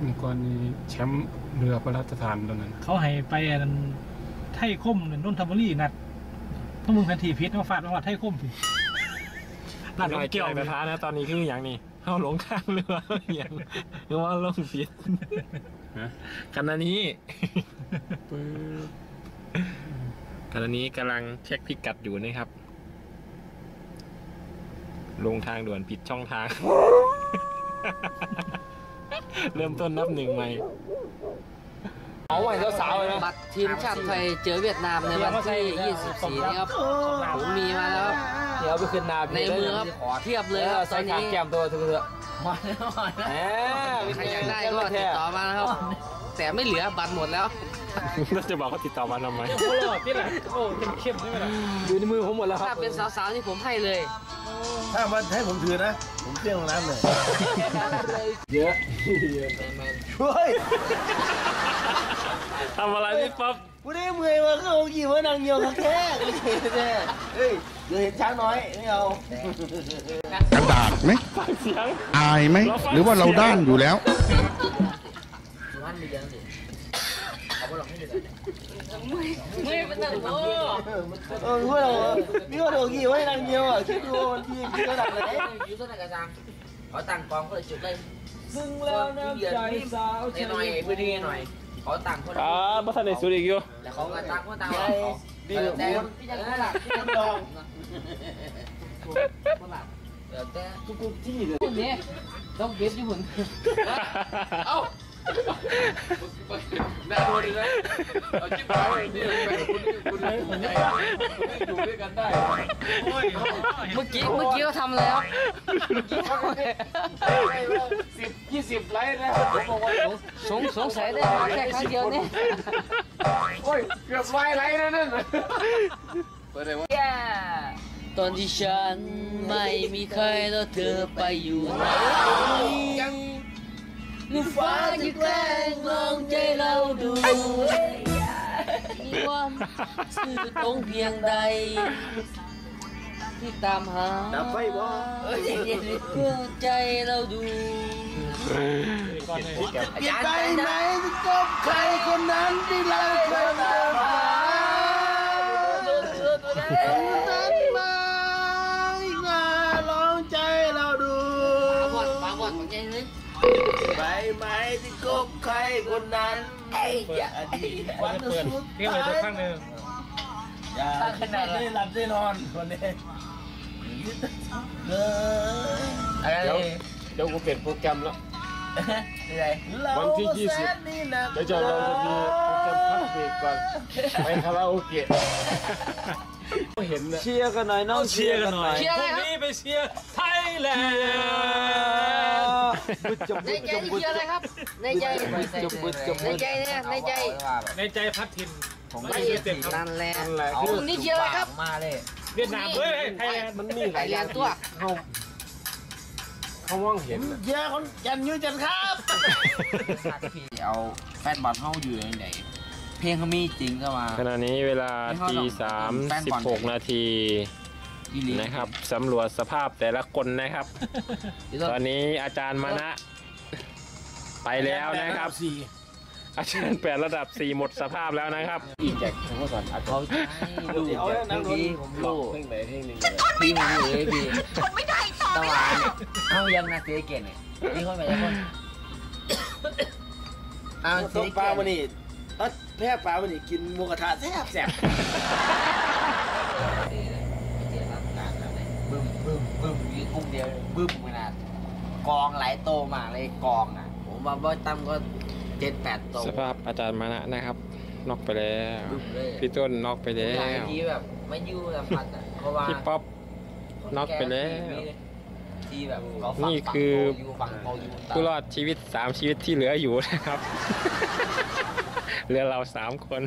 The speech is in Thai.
เมื่อก่อนนี้แชมป์เรือพระราชทานตอนนั้น เขาให้ไปอันนั้นไทยคมนนทบุรีนัดถ้ามึงแผนทีพิษมาฟาดมาว่าไทยคมสินัดหน่อยเกี่เกี่ยยววไปกระทะนะ ตอนนี้คืออย่างนี้เข้าหลงทางเรืออย่างหรือว่าลงผิดฮะขณะนี้ขณะนี้กำลังเช็คพิกัดอยู่นะครับ ลงทางด่วนผิดช่องทาง เริ่มต้นนับหนึ่งใหม่เอาใหม่สาวๆเลยนะบัตรทีมชาติไทยเจอเวียดนามในวันที่ 24 นี้ครับผมมีมาแล้วครับเดี๋ยวเอาไปขึ้นนาในมือครับเทียบเลยครับตใส่อนขานี้แก้มตัวเถอะมาแล้วมาแล้วแหมใครอยากได้ก็ติดต่อมานะครับแต่ไม่เหลือบัตรหมดแล้วเราจะบอกเขาติดต่อมาทำไมโอ้โหนี่แหละโอ้เข้มๆใช่ไหมล่ะอยู่ในมือผมหมดแล้วคถ้ารับเป็นสาวๆนี่ผมให้เลย ถ้ามันให้ผมถือนะ ผมเปรี้ยวตรงนั้นเลยเยอะช่วยทำอะไรพี่ป๊อปกูได้เมื่อยมาเข้ากี่ว่านางเงียวครั้งแรกไม่เห็นแน่เฮ้ยเดี๋ยวเห็นช้างน้อยไม่เอากระดาษไหมเสียงอายไหมหรือว่าเราด้านอยู่แล้ว เออรู้ว่าเรานี่ว่าโดนกี่ว่านางเงียวอะคิดดูว่ามันที่ที่ระดับไหนอยู่ตัวไหนกันจังขอตังกองก็เลยจุ เอาจิ้มไปนี่คุณคุณคุณอยู่ด้วยกันได้เมื่อกี้เมื่อกี้เขาทำแล้วสิบยี่สิบไลค์นะผมบอกว่าสงสงสัยได้มาแค่ครั้งเดียวเนี่ยโอ้ยเกือบไลค์ไลค์แล้วนั่นเปิดเลยว่าตอนที่ฉันไม่มีใครแล้วเธอไปอยู่ไหนลูกฟ้าจะแกล้งลองใจเราดูมี ความซื่อตรงเพียงใด ที่ตามหาดับไฟบ่เพื่อใจเราดูก่อนเลยจิตใจไหนที่กบใครคนนั้นที่เราเคยตามหาคนนั้นมาอีกมาลองใจเราดูปาบอดปาบอดของใจเลยใบไม้ที่กบใครคนนั้น ไอ้ยาดีก่อนจะเปิดเรียกไปตัวข้างหนึ่งอย่าขนาดได้หลับได้นอนคนนี้เลยอะไรเดี๋ยวเดี๋ยวกูเปลี่ยนโปรแกรมแล้ววันที่20เดี๋ยวจะเราจะมีโปรแกรมพักเบรกก่อนไปคาราโอเกะ เห็นนะเชียร์กันหน่อยน้องเชียร์กันหน่อยเชียร์อะไรครับ พรุ่งนี้ไปเชียร์ไทยแลนด์ในใจนี่เชียร์อะไรครับ ในใจจุบบึดจุบในบึดใจเนี่ยในใจ ในใจพัดทินละเอียดนั่นแหละนั่นแหละพคือรุ่งนี้เชียร์อะไรครับ มาเลยเวียดนามเฮ้ยไทยแลนด์มันมีหไทลายยอแลย่างนด์ที่ตัวเขาเขามองเห็นน่ะเยอะคนยันยืนจันครับเอาแฟนบอลเข้าอยู่ในไหน เพลงเขามีจริงก็มา ขณะนี้เวลาตีสามสิบหกนาทีอีลีนะครับสำรวจสภาพแต่ละคนนะครับ ตอนนี้อาจารย์มานะ ไปแล้วนะครับสี่อาจารย์แปดระดับสี่หมดสภาพแล้วนะครับ อีแจ็คเมื่อก่อนเขาใช่ดูพี่ผมรู้เพลงไหนเพลงหนึ่งพี่ผมรู้เลยพี่ผมไม่ได้ต่อตะวันเอายังนะเจ๊เก่งเนี่ยมีคนไปยังคนเอาต้เจ๊มปลาเก่งวัน นี้เอ้ยแพ้ปลาวันนี้กินหมูกระทะแซ่บแซ่บบึ้มบึ้มบึ้มมีกุ้งเดียวบึ้มขนาดกองหลายโตมากเลยกองอะ ผมว่าบ่ตั้มก็เจ็ดแปดโตสภาพอาจารย์มานะนะครับนอกไปแล้วบึ้มเลยพี่ต้นนอกไปแล้หลายวทีแบบไม่ยู่สัมผัสอะเพราะว่าพี่ป๊อปน็อกไปแล้วที่แบบเขาฝั่งนี่คือฝั่งโตอยู่ฝั่งโตอยู่ผู้รอดชีวิตสามชีวิตที่เหลืออยู่นะครับ เหลือเราสามคน